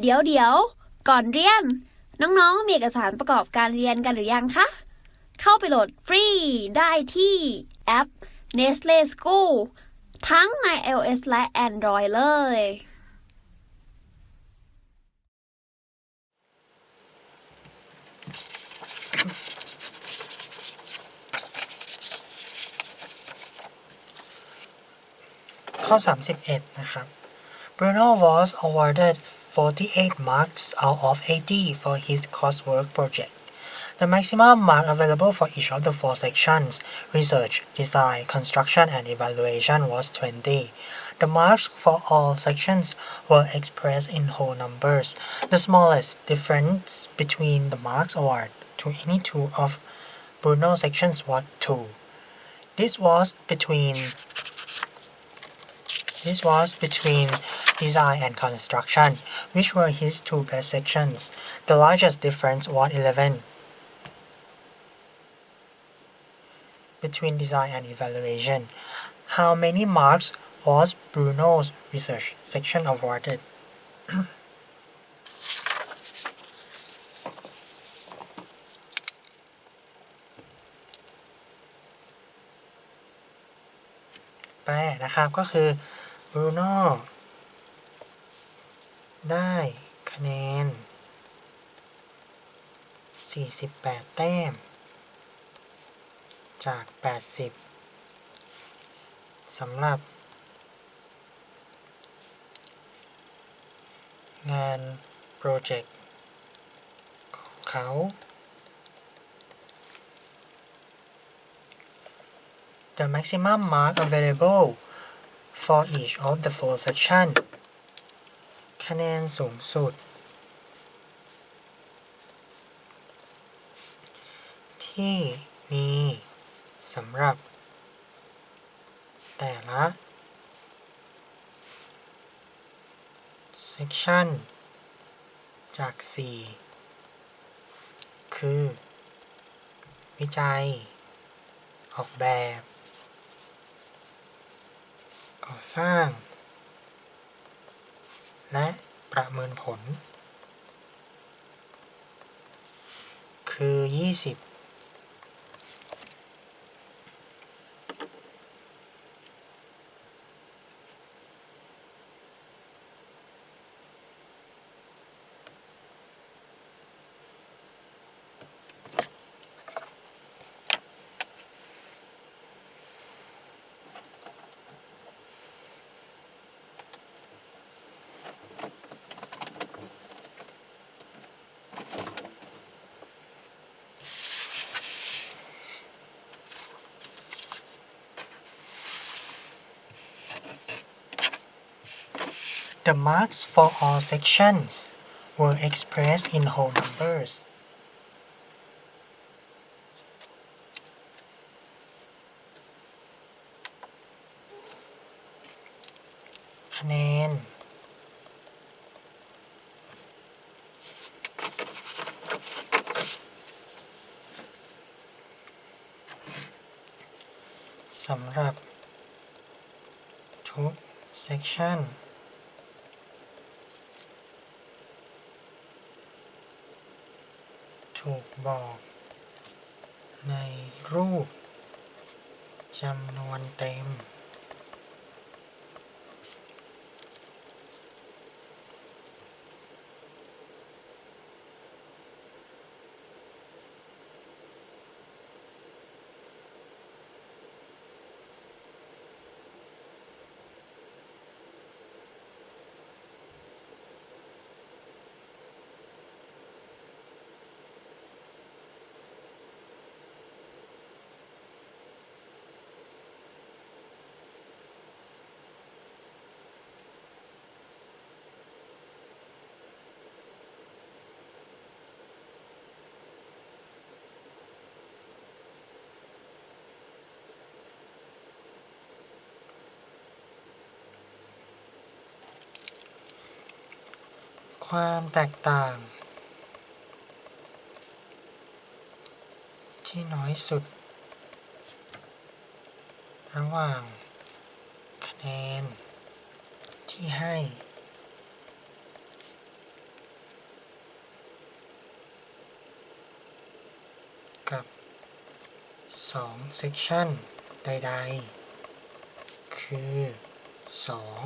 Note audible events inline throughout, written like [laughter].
เดี๋ยวเดี๋ยว ก่อนเรียน น้องๆ มีเอกสารประกอบการเรียนกันหรือยังคะ เข้าไปโหลดฟรีได้ที่แอป Nestle School ทั้งใน iOS และ Android เลย ข้อ 31 นะครับ Bruno was awarded 48 marks out of 80 for his coursework project. The maximum mark available for each of the four sections research, design, construction, and evaluation was 20. The marks for all sections were expressed in whole numbers. The smallest difference between the marks award to any two of Bruno's sections was 2. This was between this was between design and construction, which were his two best sections. The largest difference was 11 between design and evaluation. How many marks was Bruno's research section awarded? แปลนะครับก็คือ [coughs] Bruno ได้คะแนน 48 แต้ม จาก 80สำหรับ งานโปรเจกต์ของเขา The maximum mark available for each of the four sections. คะแนนสูงสุด ที่มีสำหรับ แต่ละ section จาก 4 คือ วิจัย ออกแบบ ก่อสร้าง และประเมินผล คือ 20 The marks for all sections were expressed in whole numbers. คะแนนสำหรับทุก section ถูกบอก ในรูปจำนวนเต็ม ความแตกต่าง ที่น้อยสุด ระหว่าง คะแนน ที่ให้ กับสองเซสชันใด ๆ คือสอง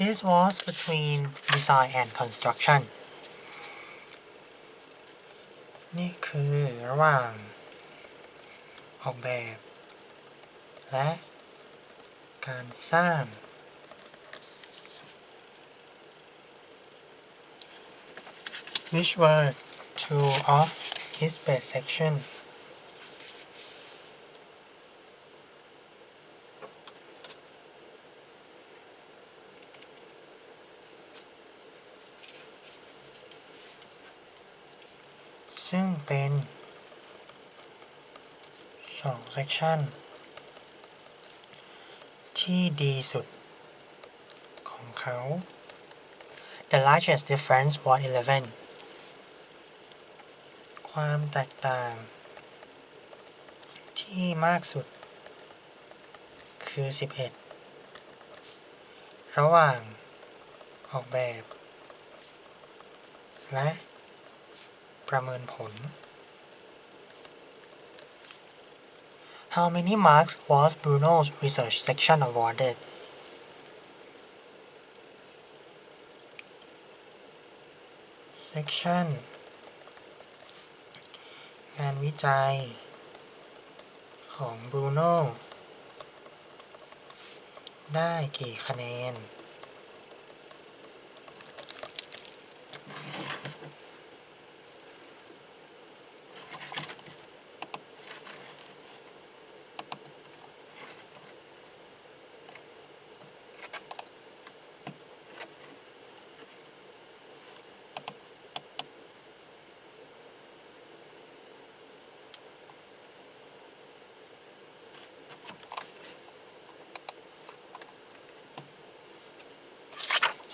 This was between design and construction นี่คือระหว่างออกแบบ และการสร้าง which were two of his best section ซึ่งเป็นสอง section ที่ดีสุดของเขา The largest difference was 11 ความแตกต่างที่มากสุด คือ 11 ระหว่างออกแบบ และ ประเมินผล How many marks was Bruno's research section awarded? section งานวิจัย ของ Bruno ได้กี่คะแนน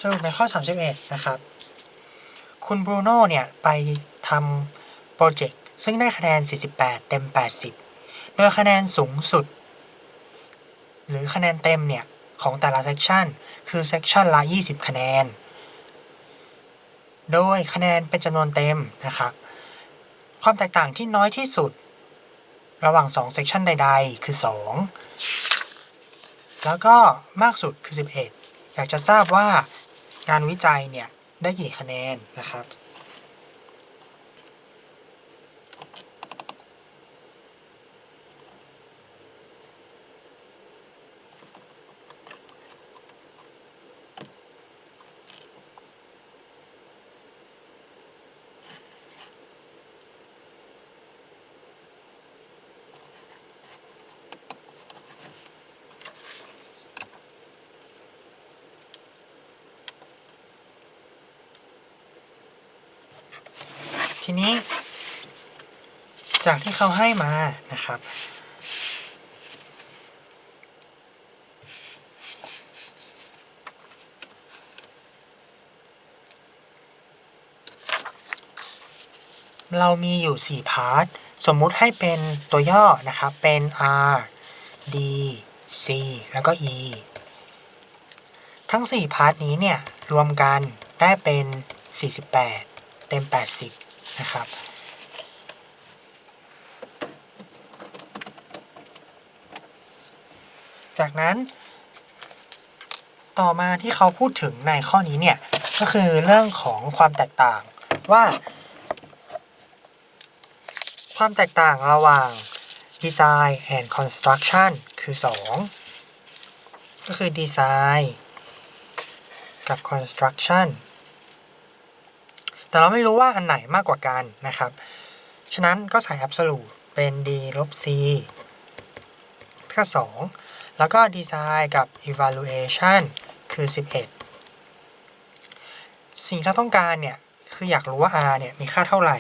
สรุปในข้อ 31 นะครับ คุณบรูโน่เนี่ย ไปทำโปรเจกต์ ซึ่งได้คะแนน 48 เต็ม 80 โดยคะแนนสูงสุด หรือคะแนนเต็มเนี่ย ของแต่ละเซกชันคือเซกชันละ 20 คะแนน โดยคะแนนเป็นจำนวนเต็มนะครับ ความแตกต่างที่น้อยที่สุด ระหว่าง2เซกชันใด ๆ คือ 2 แล้วก็มากสุดคือ 11 อยากจะทราบว่า งานวิจัยเนี่ยได้กี่คะแนนนะครับ ทีนี้ จากที่เขาให้มานะครับ เรามีอยู่ 4 พาร์ท สมมุติให้เป็นตัวย่อนะครับ เป็น R D C แล้วก็ E ทั้ง 4 พาร์ทนี้เนี่ย รวมกันได้เป็น 48 เต็ม 80 นะครับ จากนั้น ต่อมาที่เขาพูดถึงในข้อนี้เนี่ย ก็คือเรื่องของความแตกต่างว่า ความแตกต่างระหว่าง design and construction คือ 2 ก็คือ design กับ construction แต่เราไม่รู้ว่าอันไหนมากกว่ากันนะครับ ฉะนั้นก็ใส่ absolute เป็น d ลบ c ก็2แล้วก็ design กับ evaluation คือ 11 สิ่งที่เราต้องการเนี่ย คืออยากรู้ว่า r เนี่ยมีค่าเท่าไหร่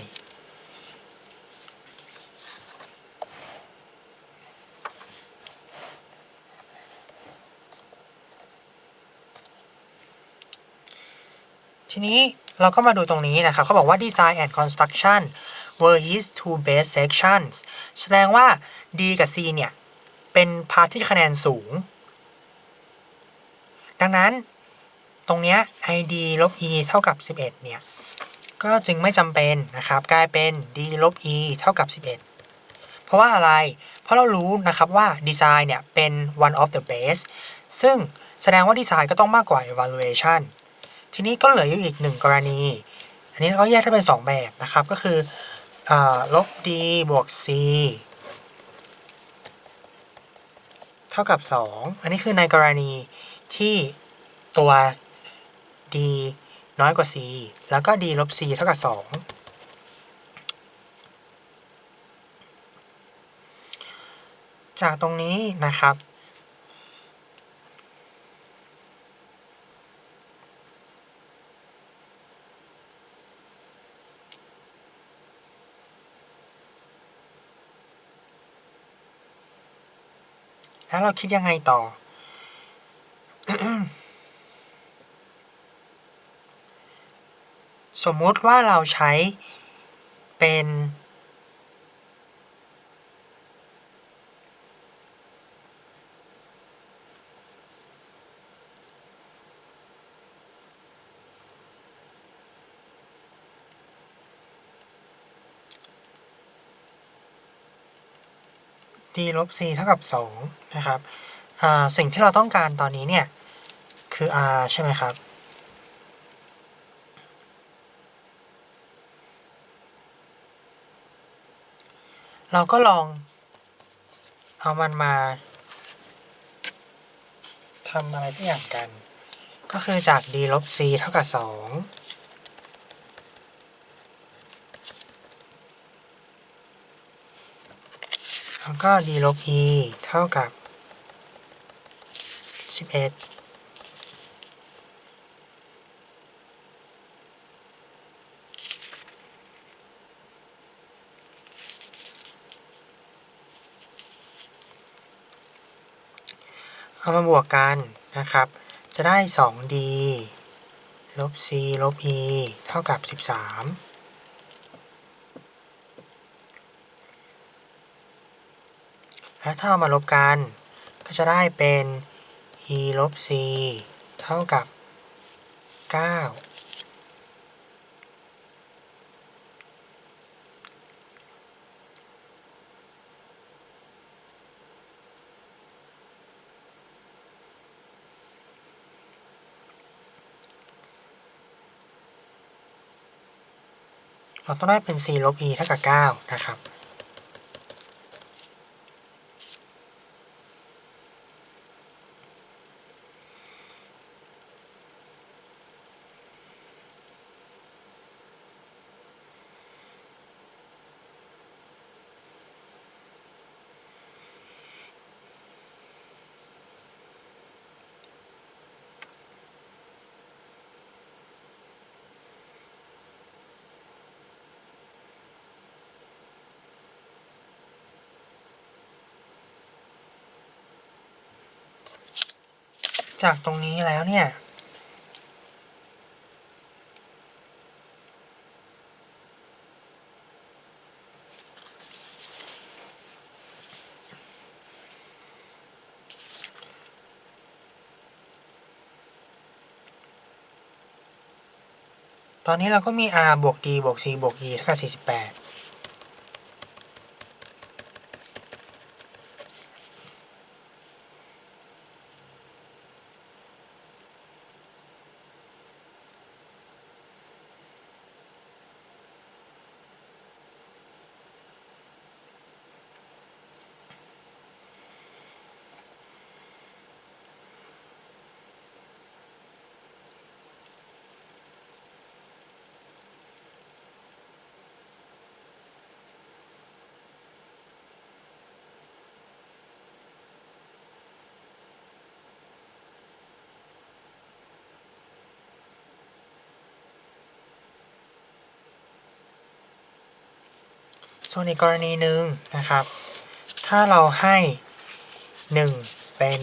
ทีนี้ เราก็มาดูตรงนี้นะครับเขาบอกว่า design and construction were his two best sections แสดงว่า D กับ C เนี่ย เป็นพาร์ทที่คะแนนสูง ดังนั้นตรงเนี้ย id ลบ e เท่ากับ 11 เนี่ย ก็จึงไม่จำเป็นนะครับ กลายเป็น d ลบ e เท่ากับ 11 เพราะว่าอะไร เพราะเรารู้นะครับว่า design เนี่ย เป็น one of the best ซึ่งแสดงว่า design ก็ต้องมากกว่า evaluation ทีนี้ก็เหลืออยู่อีกหนึ่งกรณี อันนี้เราแยกได้เป็น 2 แบบนะครับ ก็คืออลบ d บวก c เท่ากับ 2 อันนี้คือในกรณีที่ตัว d น้อยกว่า c แล้วก็ d ลบ c เท่ากับ 2 จากตรงนี้นะครับ แล้วเราคิดยังไงต่อ สมมติว่าเราใช้เป็น ลบ c เท่ากับ2นะครับสิ่งที่เราต้องการตอนนี้เนี่ย คือ r ใช่ไหมครับ เราก็ลองเอามันมาทำอะไรสักอย่างกัน ก็คือจาก d ลบ c เท่ากับ2 แล้วก็ d ลบ e เท่ากับ 11เอามาบวกกันนะครับ จะได้ 2d ลบ c ลบ e เท่ากับ 13 และถ้าเอามาลบกัน ก็จะได้เป็น e ลบ c เท่ากับ 9 เราต้องได้เป็น c ลบ e เท่ากับ 9 นะครับ จากตรงนี้แล้วเนี่ย ตอนนี้เราก็มี r บวก d บวก c บวก e เท่ากับ48 ส่วนอีกกรณีหนึ่งนะครับ ถ้าเราให้ 1 เป็น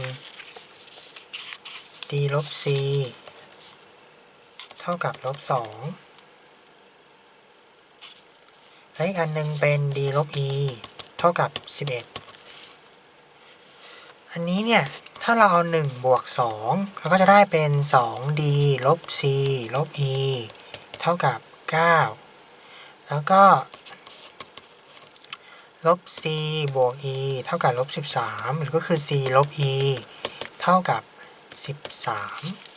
d ลบ c เท่ากับลบ2และอีกอันหนึ่งเป็น d ลบ e เท่ากับ 11 อันนี้เนี่ย ถ้าเราเอา 1 บวก 2 เราก็จะได้เป็น 2d ลบ c ลบ e เท่ากับ 9 แล้วก็ ลบ c บวก e เท่ากับลบ 13 หรือก็คือ c ลบ e เท่ากับ 13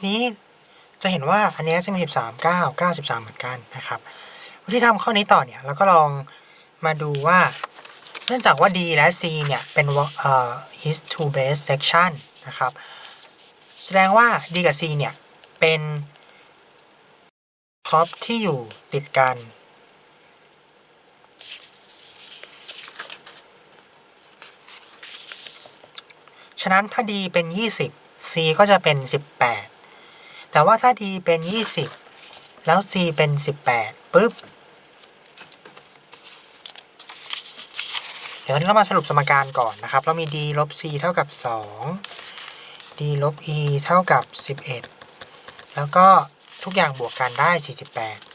ทีนี้จะเห็นว่าอันนี้จะมี13 9 9 13 เหมือนกันนะครับวิธีทำข้อนี้ต่อเนี่ยเราก็ลองมาดูว่าเนื่องจากว่า D และ C เนี่ย เป็น his two base section นะครับ แสดงว่า D กับ C เนี่ย เป็นท็อปที่อยู่ติดกัน ฉะนั้นถ้า D เป็น 20 C ก็จะเป็น 18 แต่ว่าถ้า D เป็น 20 แล้ว C เป็น 18ปุ๊บ เดี๋ยวเรามาสรุปสมการก่อนนะครับ เรามี d ลบ c เท่ากับ 2 d ลบ e เท่ากับ 11 แล้วก็ทุกอย่างบวกกันได้ 48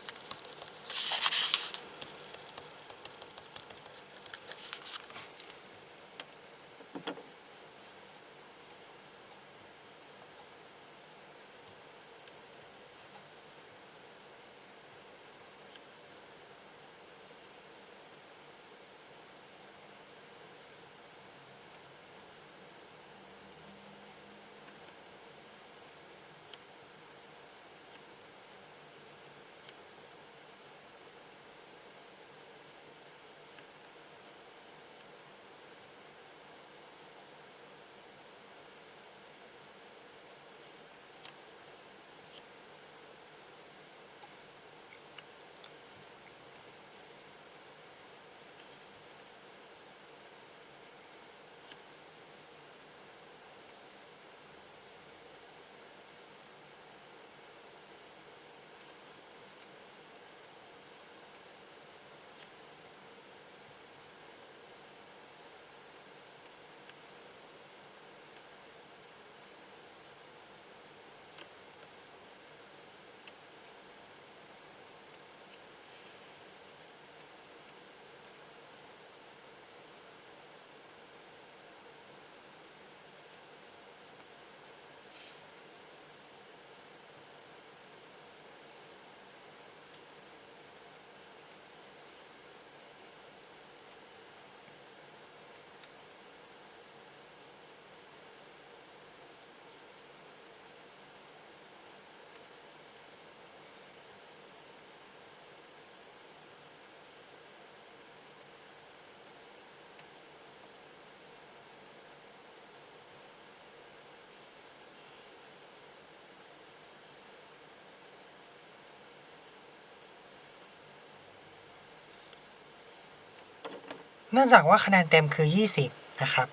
เนื่องจากว่าคะแนนเต็มคือ 20 นะครับ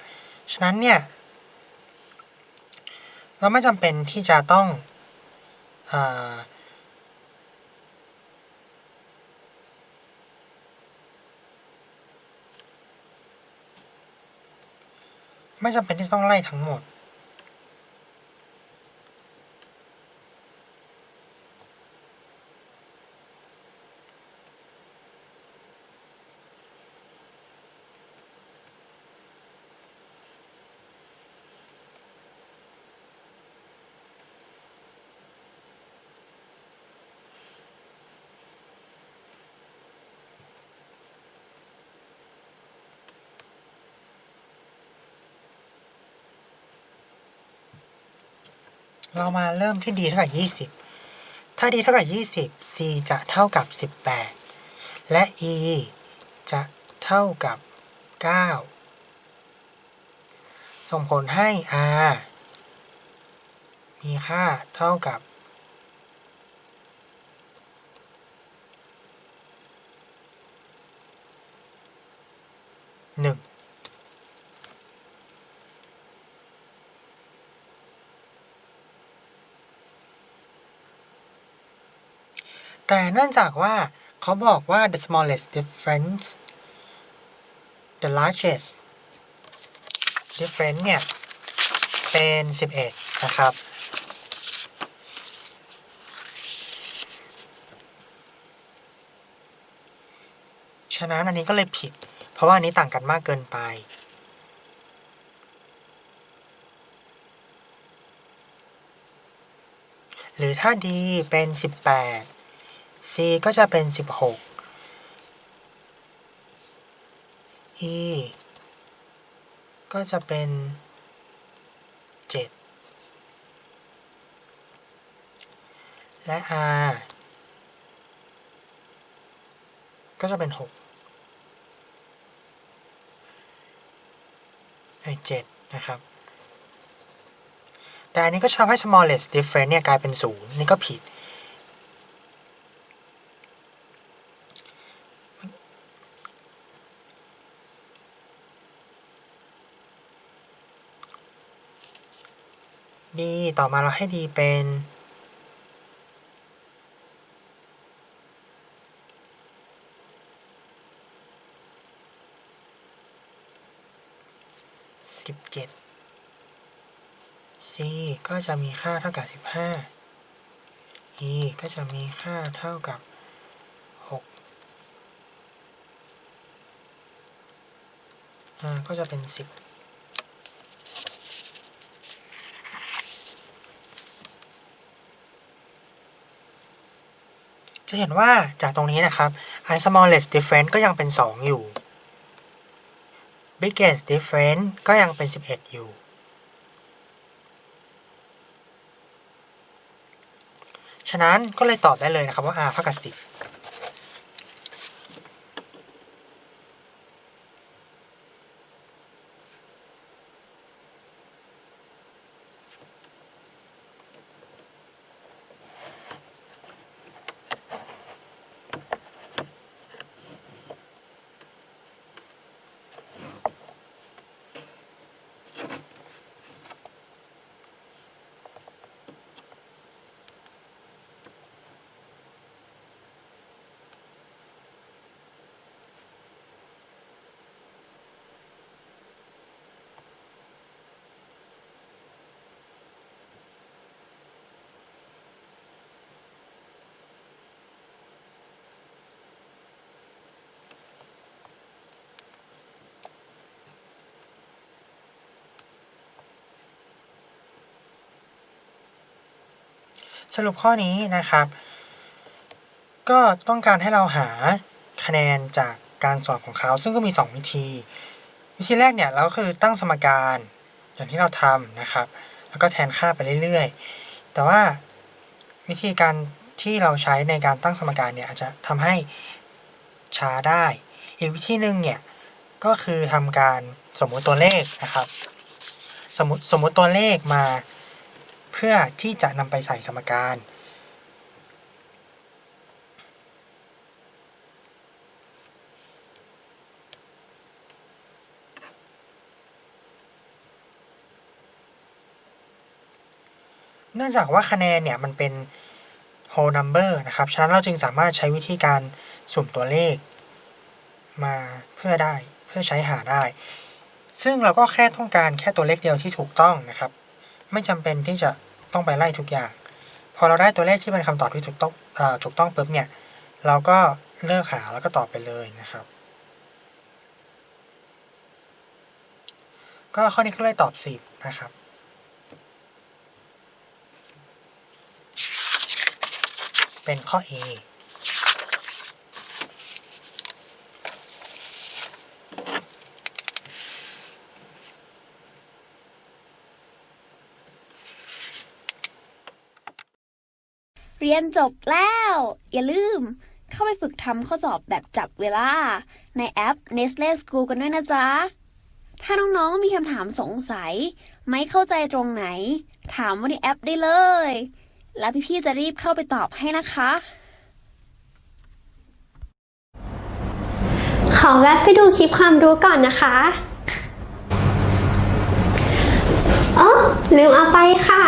ฉะนั้นเนี่ย เราไม่จำเป็นที่จะต้องอไม่จำเป็นที่ต้องไล่ทั้งหมด เรามาเริ่มที่ d เท่ากับ 20 ถ้า d เท่ากับ 20 c จะเท่ากับ 18 และ e จะเท่ากับ 9 ส่งผลให้ r มีค่าเท่ากับ 1 เนื่องจากว่าเขาบอกว่า the smallest difference the largest difference เนี่ย เป็น 11 นะครับ ฉะนั้นอันนี้ก็เลยผิด เพราะว่าอันนี้ต่างกันมากเกินไปหรือถ้า d เป็น 18 c ก็จะเป็น 16 e ก็จะเป็น 7 และ r ก็จะเป็น 6ไอ้7นะครับ แต่อันนี้ก็ทำให้ smallest difference เนี่ยกลายเป็น 0 นี่ก็ผิด ต่อมาเราให้ดีเป็นสิบเจ็ด c ก็จะมีค่าเท่ากับสิบห้า e ก็จะมีค่าเท่ากับหก็จะเป็นสิบ จะเห็นว่าจากตรงนี้นะครับ i smallest difference ก็ยังเป็น 2 อยู่ biggest difference ก็ยังเป็น 11 อยู่ ฉะนั้นก็เลยตอบได้เลยนะครับว่า r เท่ากับ 10 สรุปข้อนี้นะครับ ก็ต้องการให้เราหาคะแนนจากการสอบของเขา ซึ่งก็มี 2 วิธี วิธีแรกเนี่ยเราก็คือตั้งสมการอย่างที่เราทำนะครับ แล้วก็แทนค่าไปเรื่อยๆ แต่ว่าวิธีการที่เราใช้ในการตั้งสมการเนี่ยอาจจะทำให้ช้าได้ อีกวิธีหนึ่งเนี่ยก็คือทำการสมมุติตัวเลขนะครับ สมมติสมมติตัวเลขมา พื่อที่จะนำไปใส่สมการ เนื่องจากว่าคะแนนเนี่ยมันเป็น whole number นะครับ ฉะนั้นเราจึงสามารถใช้วิธีการสุ่มตัวเลข มาเพื่อได้เพื่อใช้หาได้ ซึ่งเราก็แค่ต้องการแค่ตัวเลขเดียวที่ถูกต้องนะครับ ไม่จำเป็นที่จะ ต้องไปไล่ทุกอย่าง พอเราได้ตัวเลขที่เป็นคำตอบที่ถูกต้องถูกต้องปุ๊บเนี่ย เราก็เลิกหาแล้วก็ตอบไปเลยนะครับ ก็ข้อนี้ก็เลยตอบสิบนะครับเป็นข้อ A เรียนจบแล้ว อย่าลืม เข้าไปฝึกทำข้อสอบแบบจับเวลา ในแอป Nestle School กันด้วยนะจ๊ะ ถ้าน้องๆ มีคำถามสงสัย ไม่เข้าใจตรงไหน ถามว่าในแอปได้เลย แล้วพี่ๆ จะรีบเข้าไปตอบให้นะคะ ขอแวะไปดูคลิปความรู้ก่อนนะคะอ๋อลืมเอาไปค่ะ